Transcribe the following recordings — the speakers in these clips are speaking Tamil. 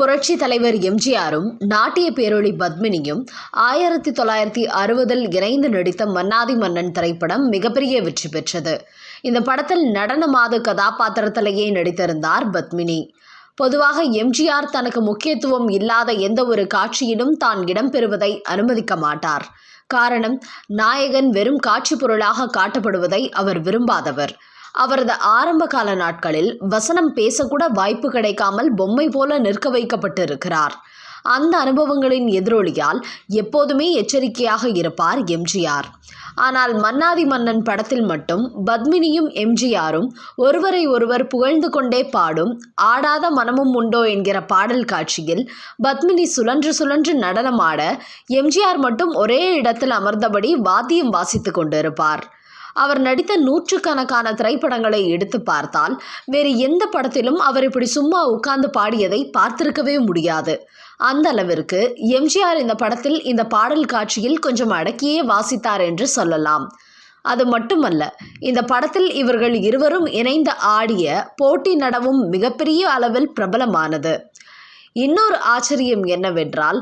புரட்சி தலைவர் எம்ஜிஆரும் நாட்டிய பேரொளி பத்மினியும் ஆயிரத்தி தொள்ளாயிரத்தி அறுபதில் இணைந்து நடித்த மன்னாதி மன்னன் திரைப்படம் மிகப்பெரிய வெற்றி பெற்றது. இந்த படத்தில் நடன மாத கதாபாத்திரத்திலேயே நடித்திருந்தார் பத்மினி. பொதுவாக எம்ஜிஆர் தனக்கு முக்கியத்துவம் இல்லாத எந்த ஒரு காட்சியிலும் தான் இடம்பெறுவதை அனுமதிக்க மாட்டார். காரணம் நாயகன் வெறும் காட்சி பொருளாக காட்டப்படுவதை அவர் விரும்பாதவர். அவரது ஆரம்பகால நாட்களில் வசனம் பேசக்கூட வாய்ப்பு கிடைக்காமல் பொம்மை போல நிற்க வைக்கப்பட்டிருக்கிறார். அந்த அனுபவங்களின் எதிரொலியால் எப்போதுமே எச்சரிக்கையாக இருப்பார் எம்ஜிஆர். ஆனால் மன்னாதி மன்னன் படத்தில் மட்டும் பத்மினியும் எம்ஜிஆரும் ஒருவரை ஒருவர் புகழ்ந்து கொண்டே பாடும் ஆடாத மனமும் உண்டோ என்கிற பாடல் காட்சியில் பத்மினி சுழன்று சுழன்று நடனமாட எம்ஜிஆர் மட்டும் ஒரே இடத்தில் அமர்ந்தபடி வாத்தியம் வாசித்து கொண்டிருப்பார். அவர் நடித்த நூற்றுக்கணக்கான திரைப்படங்களை எடுத்து பார்த்தால் வேறு எந்த படத்திலும் அவர் இப்படி சும்மா உட்கார்ந்து பாடியதை பார்த்திருக்கவே முடியாது. அந்த அளவிற்கு எம்ஜிஆர் இந்த படத்தில் இந்த பாடல் காட்சியில் கொஞ்சம் அடக்கியே வாசித்தார் என்று சொல்லலாம். அது மட்டுமல்ல இந்த படத்தில் இவர்கள் இருவரும் இணைந்து ஆடிய போட்டி நடவும் மிகப்பெரிய அளவில் பிரபலமானது. இன்னொரு ஆச்சரியம் என்னவென்றால்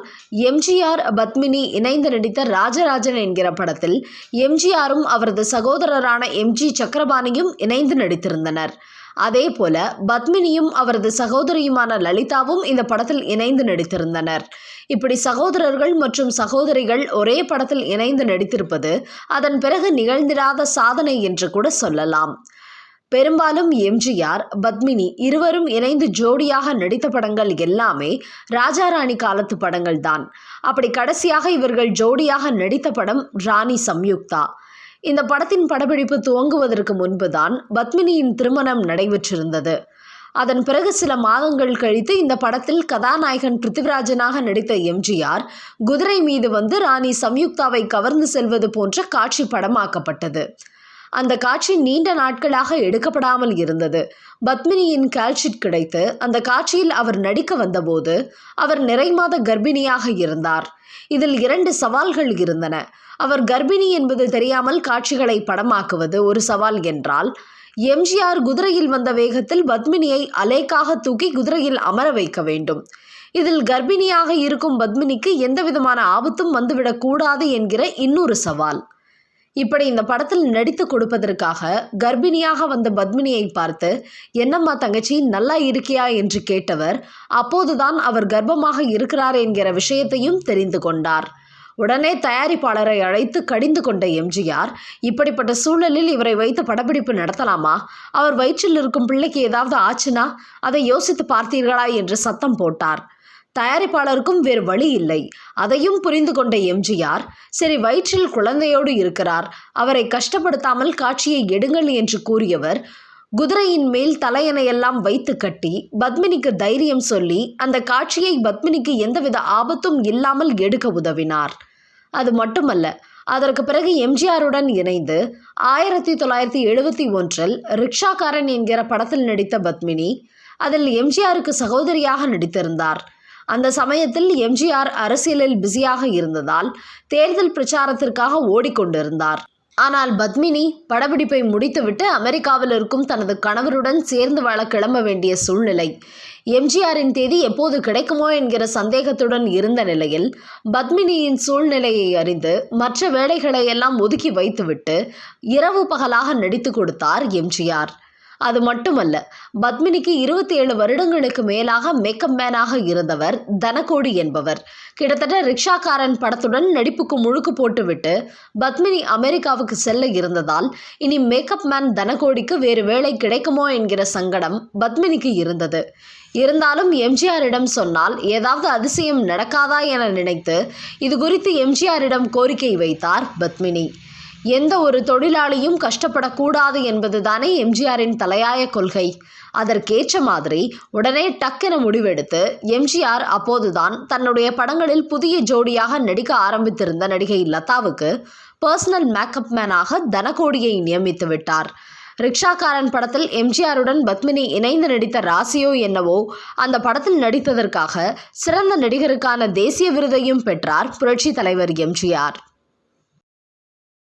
எம்ஜிஆர் பத்மினி இணைந்து நடித்த ராஜராஜன் என்கிற படத்தில் எம்ஜிஆரும் அவரது சகோதரரான எம்ஜி சக்கரபாணியும் இணைந்து நடித்திருந்தனர். அதே போல பத்மினியும் அவரது சகோதரியுமான லலிதாவும் இந்த படத்தில் இணைந்து நடித்திருந்தனர். இப்படி சகோதரர்கள் மற்றும் சகோதரிகள் ஒரே படத்தில் இணைந்து நடித்திருப்பது அதன் பிறகு நிகழ்ந்திராத சாதனை என்று கூட சொல்லலாம். பெரும்பாலும் எம்ஜிஆர் பத்மினி இருவரும் இணைந்து ஜோடியாக நடித்த படங்கள் எல்லாமே ராஜாராணி காலத்து படங்கள் தான். அப்படி கடைசியாக இவர்கள் ஜோடியாக நடித்த படம் ராணி சம்யுக்தா. இந்த படத்தின் படப்பிடிப்பு துவங்குவதற்கு முன்புதான் பத்மினியின் திருமணம் நடைபெற்றிருந்தது. அதன் பிறகு சில மாதங்கள் கழித்து இந்த படத்தில் கதாநாயகன் பிருத்திவிராஜனாக நடித்த எம்ஜிஆர் குதிரை மீது வந்து ராணி சம்யுக்தாவை கவர்ந்து செல்வது போன்ற காட்சி படமாக்கப்பட்டது. அந்த காட்சி நீண்ட நாட்களாக எடுக்கப்படாமல் இருந்தது. பத்மினியின் கால்ஷீட் கிடைத்து அந்த காட்சியில் அவர் நடிக்க வந்தபோது அவர் நிறைமாத கர்ப்பிணியாக இருந்தார். இதில் இரண்டு சவால்கள் இருந்தன. அவர் கர்ப்பிணி என்பது தெரியாமல் காட்சிகளை படமாக்குவது ஒரு சவால் என்றால் எம்ஜிஆர் குதிரையில் வந்த வேகத்தில் பத்மினியை அலேக்காக தூக்கி குதிரையில் அமர வைக்க வேண்டும். இதில் கர்ப்பிணியாக இருக்கும் பத்மினிக்கு எந்தவிதமான ஆபத்தும் வந்துவிடக்கூடாது என்கிற இன்னொரு சவால். இப்படி இந்த படத்தில் நடித்து கொடுப்பதற்காக கர்ப்பிணியாக வந்த பத்மினியை பார்த்து என்னம்மா தங்கச்சி நல்லா இருக்கியா? என்று கேட்டவர் அப்போதுதான் அவர் கர்ப்பமாக இருக்கிறார் என்கிற விஷயத்தையும் தெரிந்து கொண்டார். உடனே தயாரிப்பாளரை அழைத்து கடிந்து கொண்ட எம்ஜிஆர் இப்படிப்பட்ட சூழலில் இவரை வைத்து படப்பிடிப்பு நடத்தலாமா? அவர் வயிற்றில் இருக்கும் பிள்ளைக்கு ஏதாவது ஆச்சுனா அதை யோசித்து பார்த்தீர்களா? என்று சத்தம் போட்டார். தயாரிப்பாளருக்கும் வேறு வழி இல்லை. அதையும் புரிந்து கொண்ட எம்ஜிஆர் சரி வயிற்றில் குழந்தையோடு இருக்கிறார். அவரை கஷ்டப்படுத்தாமல் காட்சியை எடுங்கள் என்று கூறியவர் குதிரையின் மேல் தலையணையெல்லாம் வைத்து கட்டி பத்மினிக்கு தைரியம் சொல்லி அந்த காட்சியை பத்மினிக்கு எந்தவித ஆபத்தும் இல்லாமல் எடுக்க உதவினார். அது மட்டுமல்ல அதற்கு பிறகு எம்ஜிஆருடன் இணைந்து ஆயிரத்தி தொள்ளாயிரத்தி எழுபத்தி ஒன்றில் ரிக்ஷாக்காரன் என்கிற படத்தில் நடித்த பத்மினி அதில் எம்ஜிஆருக்கு சகோதரியாக நடித்திருந்தார். அந்த சமயத்தில் எம்ஜிஆர் அரசியலில் பிஸியாக இருந்ததால் தேர்தல் பிரச்சாரத்திற்காக ஓடிக்கொண்டிருந்தார். ஆனால் பத்மினி படப்பிடிப்பை முடித்துவிட்டு அமெரிக்காவில் இருக்கும் தனது கணவருடன் சேர்ந்து வாழ கிளம்ப வேண்டிய சூழ்நிலை. எம்ஜிஆரின் தேதி எப்போது கிடைக்குமோ என்கிற சந்தேகத்துடன் இருந்த நிலையில் பத்மினியின் சூழ்நிலையை அறிந்து மற்ற வேலைகளை எல்லாம் ஒதுக்கி வைத்துவிட்டு இரவு பகலாக நடித்து கொடுத்தார் எம்ஜிஆர். அது மட்டுமல்ல பத்மினிக்கு இருபத்தி ஏழு வருடங்களுக்கு மேலாக மேக்கப் மேனாக இருந்தவர் தனகோடி என்பவர். கிட்டத்தட்ட ரிக்ஷாக்காரன் படத்துடன் நடிப்புக்கு முழுக்கு போட்டுவிட்டு பத்மினி அமெரிக்காவுக்கு செல்ல இருந்ததால் இனி மேக்கப் மேன் தனகோடிக்கு வேறு வேலை கிடைக்குமோ என்கிற சங்கடம் பத்மினிக்கு இருந்தது. இருந்தாலும் எம்ஜிஆரிடம் சொன்னால் ஏதாவது அதிசயம் நடக்காதா என நினைத்து இது குறித்து எம்ஜிஆரிடம் கோரிக்கை வைத்தார் பத்மினி. எந்த ஒரு தொழிலாளியும் கஷ்டப்படக்கூடாது என்பதுதானே எம்ஜிஆரின் தலையாய கொள்கை. அதற்கேற்ற மாதிரி உடனே டக்கென முடிவெடுத்து எம்ஜிஆர் அப்போதுதான் தன்னுடைய படங்களில் புதிய ஜோடியாக நடிக்க ஆரம்பித்திருந்த நடிகை லதாவுக்கு பர்சனல் மேக்கப் மேனாக தனகோடியை நியமித்து விட்டார். ரிக்ஷாக்காரன் படத்தில் எம்ஜிஆருடன் பத்மினி இணைந்து நடித்த ராசியோ என்னவோ அந்த படத்தில் நடித்ததற்காக சிறந்த நடிகருக்கான தேசிய விருதையும் பெற்றார் புரட்சி தலைவர் எம்ஜிஆர்.